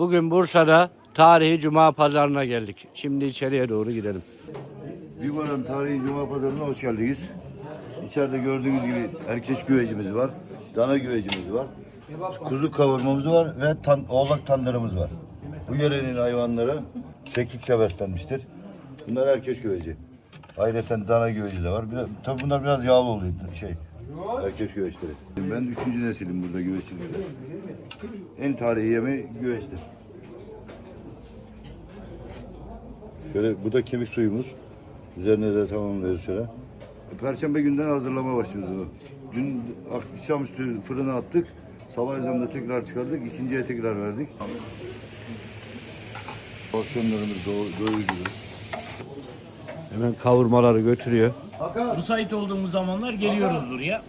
Bugün Bursa'da tarihi Cuma pazarına geldik. Şimdi içeriye doğru gidelim. Büyükören Tarihi Cuma Pazarı'na hoş geldiniz. İçeride gördüğünüz gibi erkeş güvecimiz var, dana güvecimiz var, kuzu kavurmamız var ve tan oğlak tandırımız var. Bu yörenin hayvanları kekikle beslenmiştir. Bunlar erkeş güveci. Ayrıca dana güveci de var. Biraz, tabii bunlar biraz yağlı oluyor şey. Erkeş güveçleri. Ben üçüncü nesilim burada güveççilikte. En tarihi yemeği güveçtir. Şöyle bu da kemik suyumuz. Üzerine de tamamlıyoruz şöyle. Perşembe günden hazırlama başlıyoruz bunu. Dün akşamüstü fırına attık. Sabah ezanında tekrar çıkardık. ikinciye tekrar verdik. Porsiyonlarımız do doyurucu. Hemen kavurmaları götürüyor. Müsait olduğumuz zamanlar geliyoruz buraya.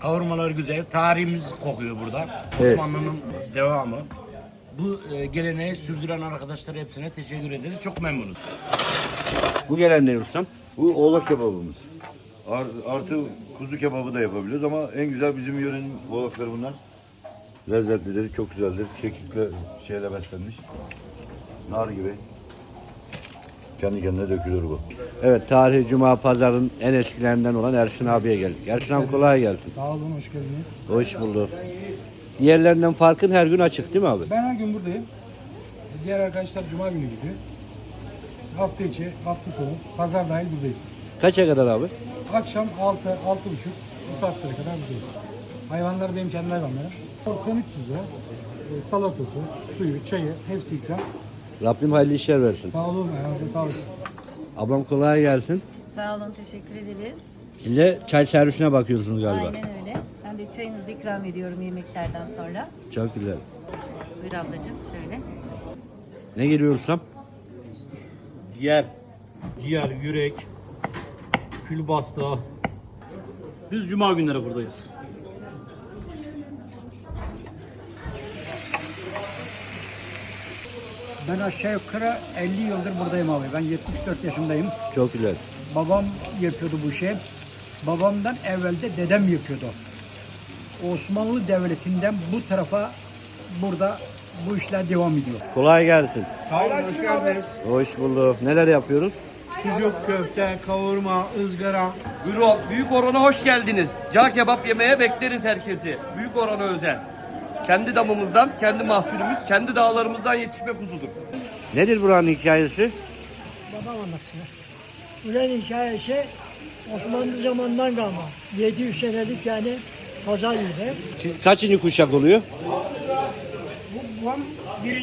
Kavurmalar güzel. Tarihimiz kokuyor burada. Evet. Osmanlı'nın devamı. Bu e, geleneği sürdüren arkadaşlara hepsine teşekkür ederiz. Çok memnunuz. Bu gelen ne ustam? Bu oğlak kebabımız. Ar- artı kuzu kebabı da yapabiliyoruz ama en güzel bizim yörenin oğlakları bunlar. Lezzetlidir, çok güzeldir. Kekikle şeyle beslenmiş. Nar gibi. Kendi kendine dökülür bu. Evet tarihi Cuma pazarının en eskilerinden olan Ersin abiye geldik. Ersin abi kolay gelsin. Sağ olun, hoş geldiniz. Hoş bulduk. Diğerlerinden farkın her gün açık değil mi abi? Ben her gün buradayım. Diğer arkadaşlar cuma günü gidiyor. İşte hafta içi, hafta sonu, pazar dahil buradayız. Kaça kadar abi? Akşam 6, 6 buçuk, bu saatlere kadar buradayız. Hayvanlar benim kendi hayvanlarım. Porsiyon 300 lira. E, Salatası, suyu, çayı, hepsi ikram. Rabbim hayırlı işler versin. Sağ olun, ayağınıza sağlık. Ablam kolay gelsin. Sağ olun, teşekkür ederim. Siz de çay servisine bakıyorsunuz galiba. Aynen öyle. Ben de çayınızı ikram ediyorum yemeklerden sonra. Çok güzel. Buyur ablacığım, şöyle. Ne geliyor ustam? Ciğer, ciğer, yürek, külbasta. Biz cuma günleri buradayız. Ben aşağı yukarı 50 yıldır buradayım abi. Ben 74 yaşındayım. Çok güzel. Babam yapıyordu bu şey. Babamdan evvelde dedem yapıyordu. Osmanlı Devleti'nden bu tarafa burada bu işler devam ediyor. Kolay gelsin. Sağ olun, hoş geldiniz. Hoş bulduk. Neler yapıyoruz? Sucuk, köfte, kavurma, ızgara. Buyurun, büyük orana hoş geldiniz. Cağ kebap yemeye bekleriz herkesi. Büyük orana özel. Kendi damımızdan, kendi mahsulümüz, kendi dağlarımızdan yetişme kuzudur. Nedir buranın hikayesi? Babam anlatsın. Buranın hikayesi Osmanlı zamanından kalma. 700 senelik yani pazar yeri. Kaçıncı kuşak oluyor? Bu, babam birinci